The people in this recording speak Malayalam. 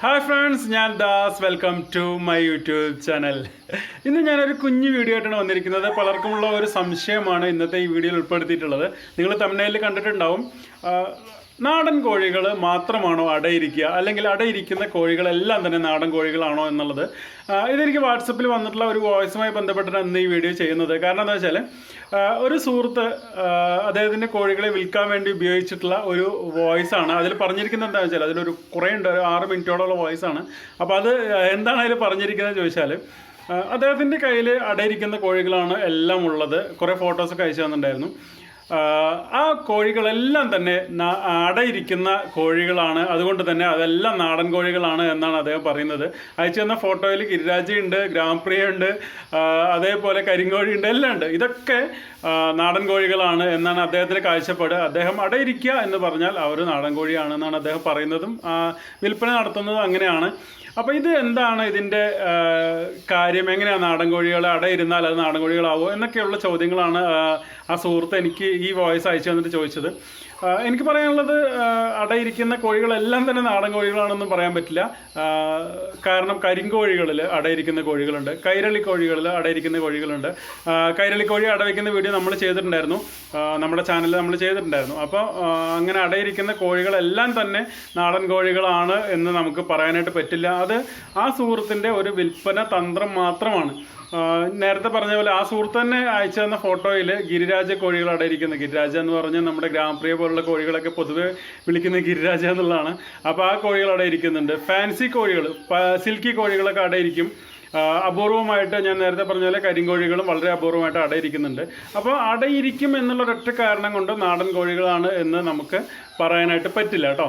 ഹായ് ഫ്രണ്ട്സ് ഞാൻ Das. Welcome to my YouTube channel ഇന്ന് ഞാനൊരു കുഞ്ഞു വീഡിയോ ആയിട്ടാണ് വന്നിരിക്കുന്നത്. പലർക്കുമുള്ള ഒരു സംശയമാണ് ഇന്നത്തെ ഈ വീഡിയോയിൽ ഉൾപ്പെടുത്തിയിട്ടുള്ളത്. നിങ്ങൾ തമിഴ്നാട്ടിൽ കണ്ടിട്ടുണ്ടാവും. നാടൻ കോഴികൾ മാത്രമാണോ അടയിരിക്കുക? അല്ലെങ്കിൽ അടയിരിക്കുന്ന കോഴികളെല്ലാം തന്നെ നാടൻ കോഴികളാണോ എന്നുള്ളത്? ഇതെനിക്ക് വാട്സപ്പിൽ വന്നിട്ടുള്ള ഒരു വോയിസുമായി ബന്ധപ്പെട്ടാണ് ഇന്ന് ഈ വീഡിയോ ചെയ്യുന്നത്. കാരണം എന്താ വെച്ചാൽ ഒരു സുഹൃത്ത് അദ്ദേഹത്തിന്റെ കോഴികളെ വിൽക്കാൻ വേണ്ടി ഉപയോഗിച്ചിട്ടുള്ള ഒരു വോയിസാണ്. അതിൽ പറഞ്ഞിരിക്കുന്നത് എന്താണെന്ന് വെച്ചാൽ അതിലൊരു കുറേ ഉണ്ട് ഒരു ആറ് മിനിറ്റോടുള്ള വോയിസാണ്. അപ്പോൾ അത് എന്താണ് അതിൽ പറഞ്ഞിരിക്കുന്നത് ചോദിച്ചാൽ അദ്ദേഹത്തിന്റെ കയ്യിൽ അടയിരിക്കുന്ന കോഴികളാണ് എല്ലാം ഉള്ളത്. കുറേ ഫോട്ടോസൊക്കെ അയച്ചു തന്നിട്ടുണ്ടായിരുന്നു. ആ, കോഴികളെല്ലാം തന്നെ അടയിരിക്കുന്ന കോഴികളാണ്. അതുകൊണ്ട് തന്നെ അതെല്ലാം നാടൻ കോഴികളാണ് എന്നാണ് അദ്ദേഹം പറയുന്നത്. അയച്ചു തന്ന ഫോട്ടോയിൽ ഗിരിരാജയുണ്ട് ഗ്രാമപ്രിയ ഉണ്ട് അതേപോലെ കരിങ്കോഴി ഉണ്ട് എല്ലാം ഉണ്ട്. ഇതൊക്കെ നാടൻ കോഴികളാണ് എന്നാണ് അദ്ദേഹത്തിന്റെ കാഴ്ചപ്പാട്. അദ്ദേഹം അടയിരിക്കുക എന്ന് പറഞ്ഞാൽ അവർ നാടൻ കോഴിയാണ് എന്നാണ് അദ്ദേഹം പറയുന്നതും വിൽപ്പന നടത്തുന്നതും അങ്ങനെയാണ്. അപ്പോൾ ഇത് എന്താണ് ഇതിന്റെ കാര്യം? എങ്ങനെയാണ് നാടൻ കോഴികളെ അടയിരുന്നാൽ അത് നാടൻ കോഴികളാവോ? എന്നൊക്കെയുള്ള ചോദ്യങ്ങളാണ് ആ, സുഹൃത്ത് എനിക്ക് ഈ വോയിസ് അയച്ചു തന്നിട്ട് ചോദിച്ചത്. എനിക്ക് പറയാനുള്ളത് അടയിരിക്കുന്ന കോഴികളെല്ലാം തന്നെ നാടൻ കോഴികളാണെന്നും പറയാൻ പറ്റില്ല. കാരണം കരിങ്കോഴികളിൽ അടയിരിക്കുന്ന കോഴികളുണ്ട്. കൈരളി കോഴികളിൽ അടയിരിക്കുന്ന കോഴികളുണ്ട്. കൈരളി കോഴി അടവയ്ക്കുന്ന വീഡിയോ നമ്മൾ ചെയ്തിട്ടുണ്ടായിരുന്നു. നമ്മുടെ ചാനലിൽ നമ്മൾ ചെയ്തിട്ടുണ്ടായിരുന്നു. അപ്പോൾ അങ്ങനെ അടയിരിക്കുന്ന കോഴികളെല്ലാം തന്നെ നാടൻ കോഴികളാണ് എന്ന് നമുക്ക് പറയാനായിട്ട് പറ്റില്ല. അത് ആ സുഹൃത്തിന്റെ ഒരു വിൽപ്പന തന്ത്രം മാത്രമാണ്. നേരത്തെ പറഞ്ഞ പോലെ ആ സുഹൃത്ത് തന്നെ അയച്ചു തന്ന ഫോട്ടോയിൽ ഗിരിരാജ കോഴികൾ അടയിരിക്കുന്നത് ഗിരിരാജ എന്ന് പറഞ്ഞാൽ നമ്മുടെ ഗ്രാമപ്രിയ പോലുള്ള കോഴികളൊക്കെ പൊതുവെ വിളിക്കുന്നത് ഗിരിരാജ എന്നുള്ളതാണ്. അപ്പോൾ ആ കോഴികൾ ഇരിക്കുന്നുണ്ട്. ഫാൻസി കോഴികൾ സിൽക്കി കോഴികളൊക്കെ അടയിരിക്കും അപൂർവമായിട്ട് ഞാൻ നേരത്തെ പറഞ്ഞ പോലെ കരിങ്കോഴികളും വളരെ അപൂർവമായിട്ട് അടയിരിക്കുന്നുണ്ട് അപ്പോൾ അടയിരിക്കും എന്നുള്ള ഒരൊറ്റ കാരണം കൊണ്ട് നാടൻ കോഴികളാണ് എന്ന് നമുക്ക് പറയാനായിട്ട് പറ്റില്ല കേട്ടോ.